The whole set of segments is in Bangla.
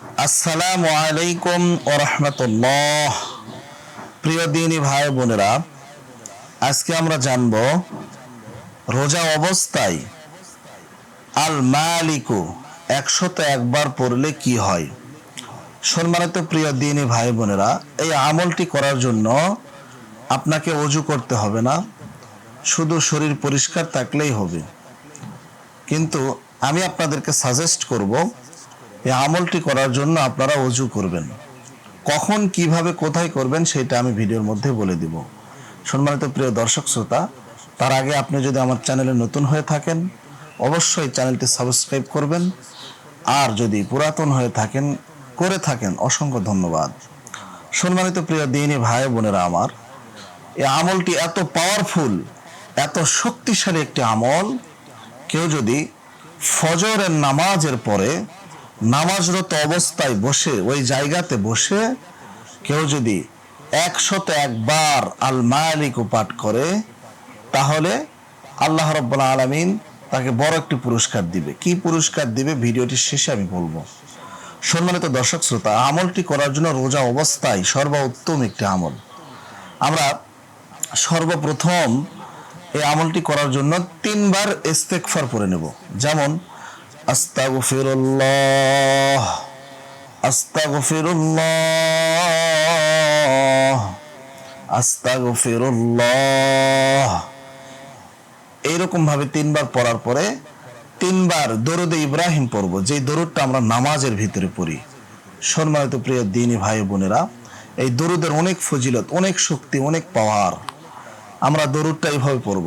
আসসালামু আলাইকুম ও রহমতুল্লাহ। প্রিয় দিনী ভাই বোনেরা, আজকে আমরা জানব রোজা অবস্থায় আল মালিকু একশত একবার পড়লে কি হয়? সম্মানিত প্রিয় দিনী ভাই বোনেরা, এই আমলটি করার জন্য আপনাকে অজু করতে হবে না, শুধু শরীর পরিষ্কার থাকলেই হবে। কিন্তু আমি আপনাদেরকে সাজেস্ট করব এই আমলটি করার জন্য আপনারা অজু করবেন। কখন, কীভাবে, কোথায় করবেন সেটা আমি ভিডিওর মধ্যে বলে দিব। সম্মানিত প্রিয় দর্শক শ্রোতা, তার আগে আপনি যদি আমার চ্যানেলে নতুন হয়ে থাকেন, অবশ্যই চ্যানেলটি সাবস্ক্রাইব করবেন। আর যদি পুরাতন হয়ে থাকেন, করে থাকেন, অসংখ্য ধন্যবাদ। সম্মানিত প্রিয় দিনী ভাই বোনেরা আমার, এই আমলটি এত পাওয়ারফুল এত শক্তিশালী একটি আমল। কেউ যদি ফজরের নামাজের পরে নামাজরত অবস্থায় বসে, ওই জায়গাতে বসে কেউ যদি একশত একবার আল মালিকু পাঠ করে, তাহলে আল্লাহ রব্বুল আলমিন তাকে বড় একটি পুরস্কার দিবে। কি পুরস্কার দিবে? ভিডিওটি শেষে আমি বলব। সম্মানিত দর্শক শ্রোতা, আমলটি করার জন্য রোজা অবস্থায় সর্বোত্তম একটি আমল। আমরা সর্বপ্রথম এই আমলটি করার জন্য তিনবার ইস্তেকফার পরে নেব। যেমন আস্তাগফিরুল্লাহ আস্তাগফিরুল্লাহ আস্তাগফিরুল্লাহ। এইরকম ভাবে তিনবার পড়ার পরে তিনবার দরুদে ইব্রাহিম পড়ব যে দরুদটা আমরা নামাজের ভিতরে পড়ি। সম্মানিত প্রিয় দিনী ভাই বোনেরা, এই দরুদের অনেক ফজিলত, অনেক শক্তি, অনেক পাওয়ার, আমরা দরুদটা এইভাবে পড়ব।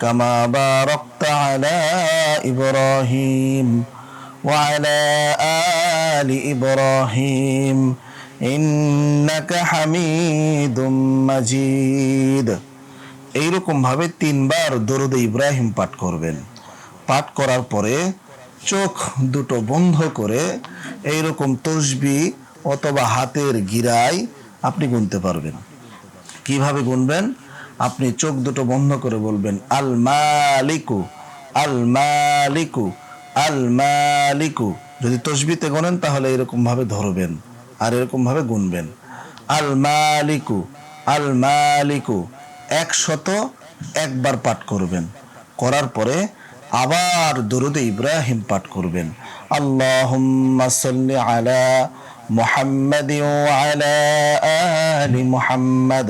كما باركت على إبراهيم وعلى آل إبراهيم إنك حميد مجيد এইরকম ভাবে তিনবার দরুদ ইব্রাহিম পাঠ করবেন পাঠ করার পরে চোখ দুটো বন্ধ করে এইরকম তসবি অথবা হাতের গিরায় আপনি গুনতে পারবেন কিভাবে গুনবেন আপনি চোখ দুটো বন্ধ করে বলবেন, আল মালিকু আল মালিকু আল মালিকু। যদি তসবিতে গোনেন তাহলে এরকম ভাবে ধরবেন আর এরকম ভাবে গুনবেন। আল মালিকু আল মালিকু। একশত একবার পাঠ করবেন। করার পরে আবার দরুদে ইব্রাহিম পাঠ করবেন। সাল্লি আলা মুহাম্মাদ আলা আলি মুহাম্মাদ।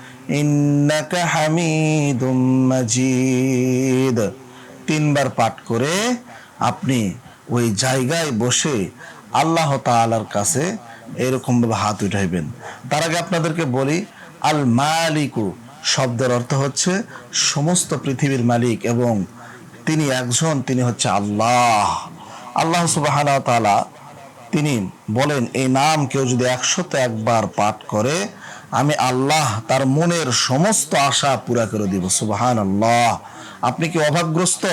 ইন্নাকা হামিদুম মাজিদ। তিনবার পাঠ করে আপনি ওই জায়গায় বসে আল্লাহ তালার কাছে এরকমভাবে হাত উঠাইবেন। তার আগে আপনাদেরকে বলি, আল মালিকু শব্দের অর্থ হচ্ছে সমস্ত পৃথিবীর মালিক এবং তিনি একজন, তিনি হচ্ছে আল্লাহ। আল্লাহ সুবাহানা তালা তিনি বলেন, এই নাম কেউ যদি একশত একবার পাঠ করে আমি আল্লাহ তার মনের সমস্ত আশা পুরা করে দিব সুবাহান আল্লাহ আপনি কি অভাবগ্রস্ত?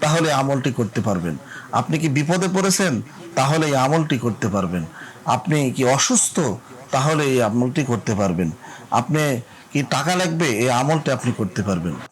তাহলে আমলটি করতে পারবেন। আপনি কি বিপদে পড়েছেন? তাহলে এই আমলটি করতে পারবেন। আপনি কি অসুস্থ? তাহলে এই আমলটি করতে পারবেন। আপনি কি টাকা লাগবে? এই আমলটি আপনি করতে পারবেন।